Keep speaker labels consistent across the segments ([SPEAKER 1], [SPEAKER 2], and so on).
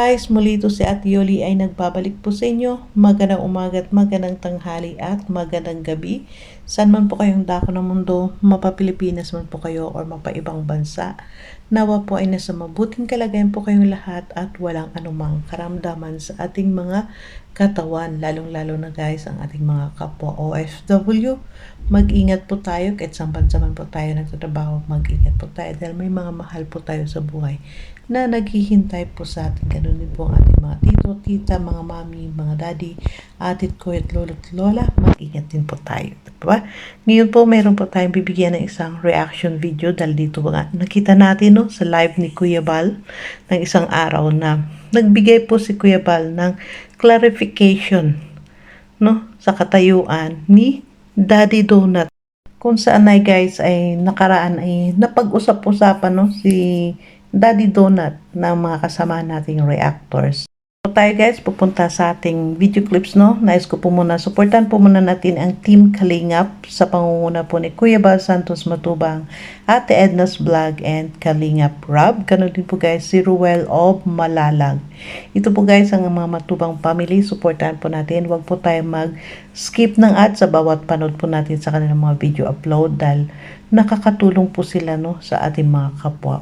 [SPEAKER 1] guys, muli ito si Ate Yoli ay nagbabalik po sa inyo. Magandang umaga at magandang tanghali at magandang gabi. Saan man po kayong dako ng mundo, mapa-Pilipinas man po kayo or mapa-ibang bansa. Nawa po ay nasa mabuting kalagayan po kayong lahat at walang anumang karamdaman sa ating mga katawan. Lalong-lalo na guys ang ating mga kapwa OFW. Mag-ingat po tayo kahit man po tayo nagtatrabaho. Mag-ingat po tayo dahil may mga mahal po tayo sa buhay na naghihintay po sa atin. Ganun din po ang ating mga tito, tita, mga mami, mga daddy, atit ko at lolo at lola. Mag-ingat din po tayo. Diba? Ngayon po, meron po tayong bibigyan ng isang reaction video dahil dito nga, nakita natin no, sa live ni Kuya Bal ng isang araw na nagbigay po si Kuya Bal ng clarification no, sa katayuan ni Daddy Donut kung saan ay guys ay nakaraan ay napag-usap-usapan no si Daddy Donut ng mga kasama nating reactors. So tayo guys, pupunta sa ating video clips no. Nais ko po muna, supportan po muna natin ang Team Kalingap sa pangunguna po ni Kuya Bal Santos Matubang, Ate Edna's Vlog and Kalingap Rob. Ganun din po guys, si Ruel of Malalag. Ito po guys ang mga matubang family, supportan po natin. Huwag po tayo mag-skip ng ads sa bawat panood po natin sa kanilang mga video upload dahil nakakatulong po sila no sa ating mga kapwa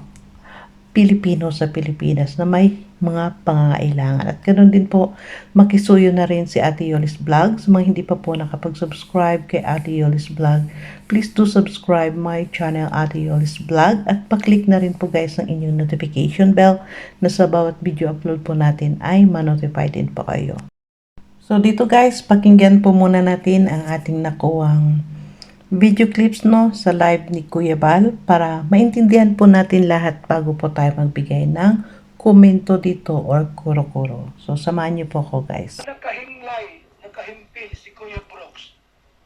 [SPEAKER 1] Pilipino sa Pilipinas na may mga pangangailangan. At ganoon din po, makisuyo na rin si Ate Yolis Vlog. Sa mga hindi pa po nakapag-subscribe kay Ate Yolis Vlog, please do subscribe my channel Ate Yolis Vlog at paklik na rin po guys ng inyong notification bell na sa bawat video upload po natin ay ma-notify din po kayo. So dito guys, pakinggan po muna natin ang ating nakuwang video clips no sa live ni Kuya Bal para maintindihan po natin lahat bago po tayo magbigay ng komento dito or kuro-kuro. So samahan niyo po ako guys.
[SPEAKER 2] Nagkahimlay, nagkahimpil si Kuya Brooks.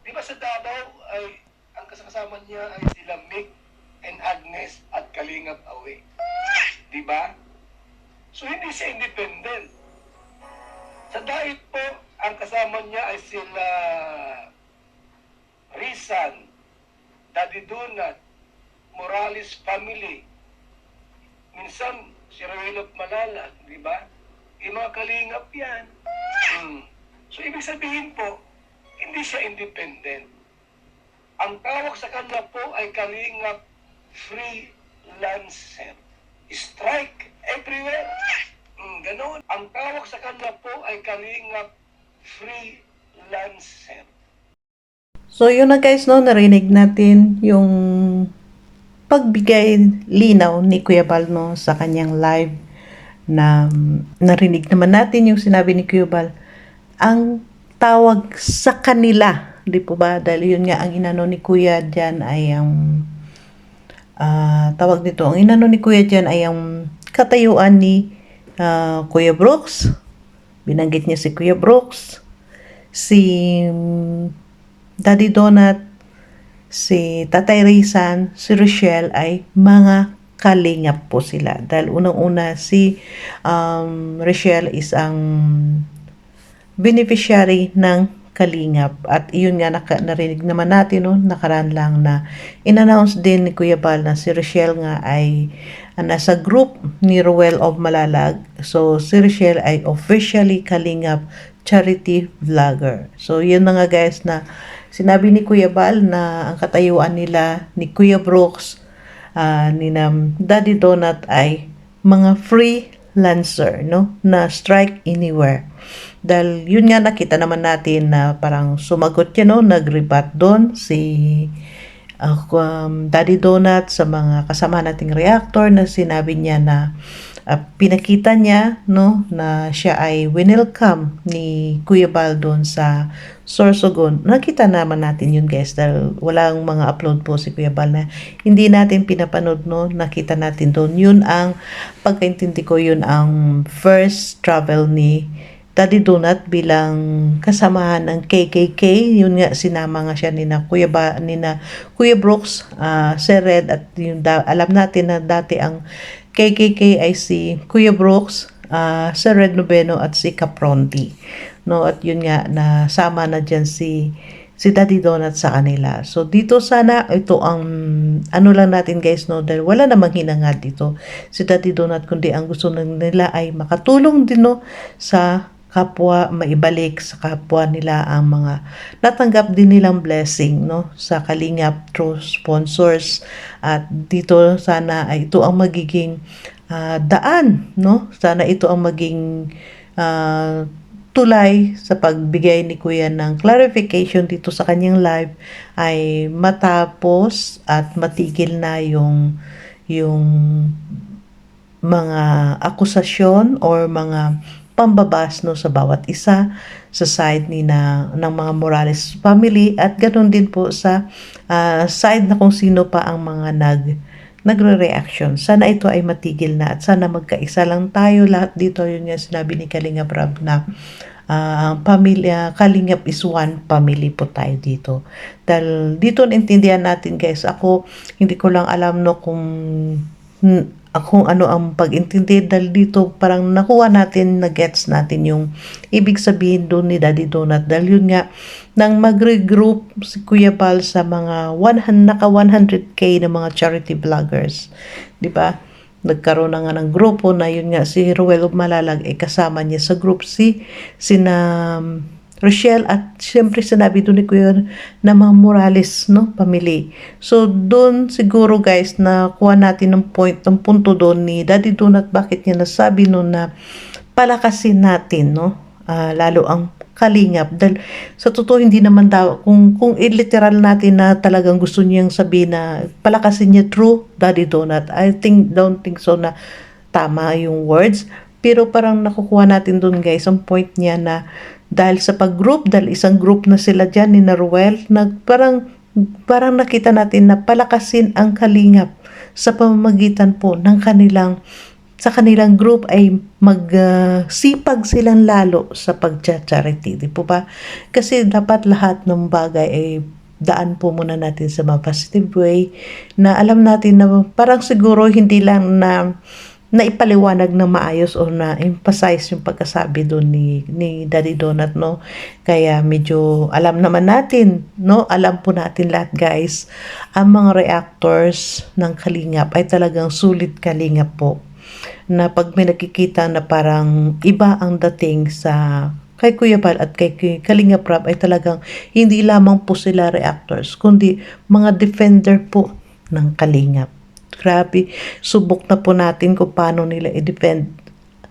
[SPEAKER 2] Di ba sa Davao ay ang kasama niya ay sila Mick and Agnes at Kalingap Awe. Di ba? So hindi siya independent. Sa diet po, ang kasama niya ay sila Rizan, Daddy Donut, Morales family. Minsan, si Roelop Malala, di ba? Yung mga kalingap yan. Hmm. So, ibig sabihin po, hindi siya independent. Ang tawag sa kanya po ay kalingap freelancer. Strike everywhere. Hmm, ganun. Ang tawag sa kanya po ay kalingap freelancer.
[SPEAKER 1] So yun na guys no, narinig natin yung pagbigay linaw ni Kuya Bal no, sa kanyang live na narinig naman natin yung sinabi ni Kuya Bal. Ang tawag sa kanila, di po ba? Dahil yun nga ang inano ni Kuya dyan ay ang ah, tawag nito, ang inano ni Kuya dyan ay ang katayuan ni ah, Kuya Brooks. Binanggit niya si Kuya Brooks. Si Daddy Donut, si Tatay Rizan, si Rochelle ay mga kalingap po sila. Dahil unang-una si um, Rochelle is ang beneficiary ng kalingap. At iyon nga naka, narinig naman natin no, nakaraan lang na inannounce din ni Kuya Bal na si Rochelle nga ay ah, nasa group ni Ruel of Malalag. So si Rochelle ay officially kalingap charity vlogger. So yun na nga guys na sinabi ni Kuya Bal na ang katayuan nila ni Kuya Brooks ah, ni na Daddy Donut ay mga freelancer no? Na strike anywhere. Dahil yun nga nakita naman natin na parang sumagot yan no? Nag-rebut doon si uh, um, Daddy Donut sa mga kasama nating reactor na sinabi niya na uh, pinakita niya no na siya ay winelcome ni Kuya Bal doon sa Sorsogon. Nakita naman natin yun guys dahil walang mga upload po si Kuya Bal na hindi natin pinapanood no nakita natin doon. Yun ang pagkaintindi ko yun ang first travel ni Daddy Donut bilang kasamahan ng KKK. Yun nga, sinama nga siya ni Kuya, ba, ni Kuya Brooks, uh, Sir Red, at yung da, alam natin na dati ang KKK ay si Kuya Brooks, uh, Sir Red Noveno at si Capronti. No, at yun nga, nasama na dyan si si Daddy Donut sa kanila. So dito sana ito ang ano lang natin guys no dahil wala namang hinangad dito si Daddy Donut kundi ang gusto nila ay makatulong din no sa kapwa maibalik sa kapwa nila ang mga natanggap din nilang blessing no sa Kalingap through sponsors. At dito sana ay ito ang magiging ah, daan no? Sana ito ang maging ah, tulay sa pagbigay ni Kuya ng clarification dito sa kanyang live ay matapos at matigil na yung yung mga akusasyon or mga pambabas no sa bawat isa sa side ni na ng mga Morales family at ganoon din po sa ah, side na kung sino pa ang mga nag nagre-reaction. Sana ito ay matigil na at sana magkaisa lang tayo lahat dito. Yun nga sinabi ni Kalinga Brab na ang pamilya, Kalingap is one family po tayo dito. Dahil dito naintindihan natin guys, ako hindi ko lang alam no kung kung ano ang pag-intindi dahil dito parang nakuha natin, na-gets natin yung ibig sabihin doon ni Daddy Donut dahil yun nga nang mag-regroup si Kuya Bal sa mga 100, naka 100k na mga charity vloggers, di ba? Nagkaroon na nga ng grupo na yun nga si Ruel Malalag ay kasama niya sa group si sina um, Rochelle at siyempre sinabi doon ni Kuya na mga Morales no family. So doon siguro guys na kuha natin ng point ng punto doon ni Daddy Donut bakit niya nasabi noon na palakasin natin no Ah, lalo ang kalingap dahil sa totoo hindi naman daw kung kung literal natin na talagang gusto niyang sabihin na palakasin niya true Daddy Donut I think don't think so na tama yung words pero parang nakukuha natin doon guys ang point niya na dahil sa pag-group dahil isang group na sila dyan ni Naruel nag parang parang nakita natin na palakasin ang kalingap sa pamamagitan po ng kanilang sa kanilang group ay magsipag silang lalo sa pag-charity, di po ba? Kasi dapat lahat ng bagay ay daan po muna natin sa mga positive way na alam natin na parang siguro hindi lang na na ipaliwanag na maayos o na emphasize yung pagkasabi doon ni, ni Daddy Donut, no? Kaya medyo alam naman natin, no? Alam po natin lahat, guys. Ang mga reactors ng Kalingap ay talagang sulit Kalingap po na pag may nakikita na parang iba ang dating sa kay Kuya Bal at kay Kalinga Prab ay talagang hindi lamang po sila reactors, kundi mga defender po ng Kalingap. Grabe, subok na po natin kung paano nila i-defend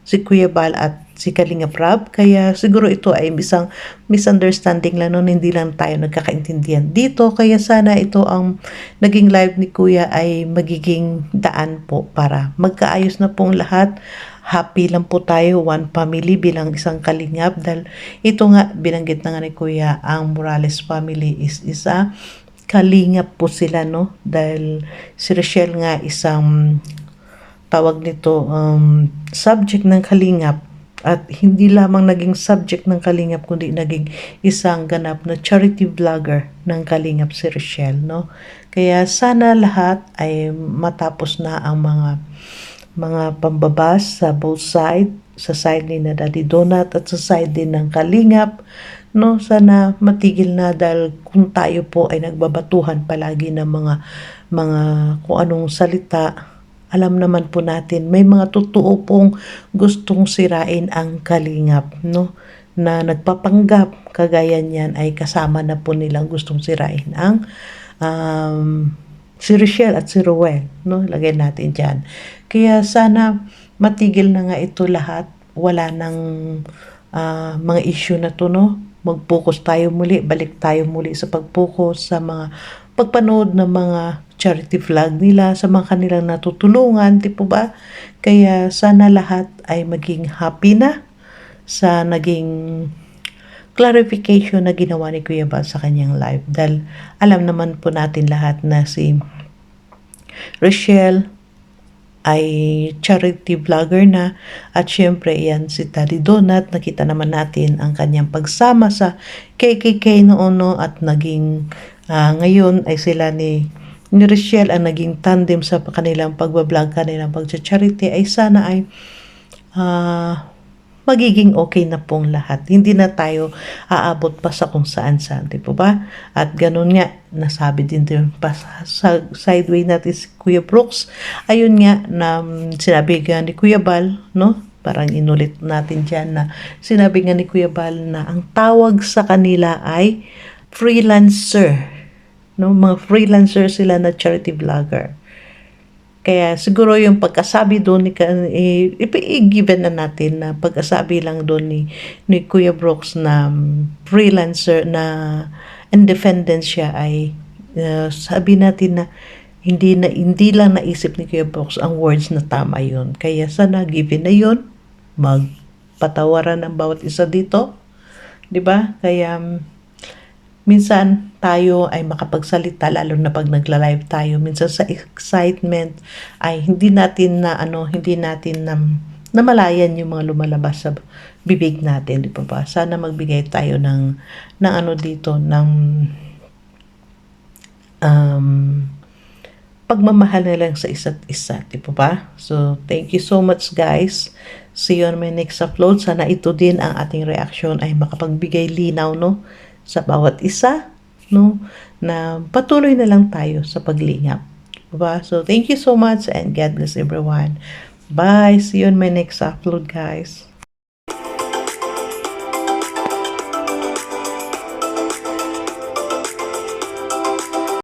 [SPEAKER 1] si Kuya Bal at si Kalinga Prab. Kaya siguro ito ay isang misunderstanding lang noon, hindi lang tayo nagkakaintindihan dito. Kaya sana ito ang naging live ni Kuya ay magiging daan po para magkaayos na pong lahat. Happy lang po tayo, one family bilang isang kalingap. Dahil ito nga, binanggit na nga ni Kuya, ang Morales family is isa kalingap po sila, no? Dahil si Rochelle nga isang tawag nito um, subject ng kalingap. At hindi lamang naging subject ng kalingap kundi naging isang ganap na charity vlogger ng kalingap si Rochelle no? Kaya sana lahat ay matapos na ang mga mga pambabas sa both side sa side ni na Daddy Donut at sa side din ng kalingap no sana matigil na dahil kung tayo po ay nagbabatuhan palagi ng mga mga kung anong salita alam naman po natin may mga totoo pong gustong sirain ang kalingap no? Na nagpapanggap kagaya niyan ay kasama na po nilang gustong sirain ang um, si Rochelle at si Ruel no? Lagay natin diyan kaya sana matigil na nga ito lahat. Wala nang ah, mga issue na to no mag-focus tayo muli balik tayo muli sa pag-focus sa mga pagpanood ng mga charity vlog nila sa mga kanilang natutulungan, di po ba? Kaya sana lahat ay maging happy na sa naging clarification na ginawa ni Kuya Bal sa kanyang live. Dahil alam naman po natin lahat na si Rochelle ay charity vlogger na. At syempre yan si Daddy Donut nakita naman natin ang kanyang pagsama sa KKK noon no, at naging ah, ngayon ay sila ni ni Rochelle ang naging tandem sa kanilang pagbablog kanilang pagcha-charity ay sana ay ah, magiging okay na pong lahat. Hindi na tayo aabot pa sa kung saan saan, di po ba? At ganun nga, nasabi din din pa sa, sa sideway natin si Kuya Brooks. Ayun nga, na mm, sinabi nga ni Kuya Bal, no? Parang inulit natin dyan na sinabi nga ni Kuya Bal na ang tawag sa kanila ay freelancer. No? Mga freelancer sila na charity vlogger. Kaya siguro yung pagkasabi doon i-given na natin na pagkasabi lang doon ni, ni Kuya Brooks na mm, freelancer na independent siya ay uh, sabi natin na hindi na hindi lang naisip ni Kuya Brooks ang words na tama yun. Kaya sana given na yun, magpatawaran ng bawat isa dito. 'Di ba? Kaya mm, minsan tayo ay makapagsalita lalo na pag nagla-live tayo minsan sa excitement ay hindi natin na ano hindi natin na namalayan yung mga lumalabas sa bibig natin di ba ba sana magbigay tayo ng ng ano dito ng um, pagmamahal na lang sa isa't isa, di ba ba? So, thank you so much guys. See you on my next upload. Sana ito din ang ating reaction ay makapagbigay linaw, no? Sa bawat isa, no? Na patuloy na lang tayo sa paglingap. Di ba? So, thank you so much and God bless everyone. Bye! See you on my next upload, guys.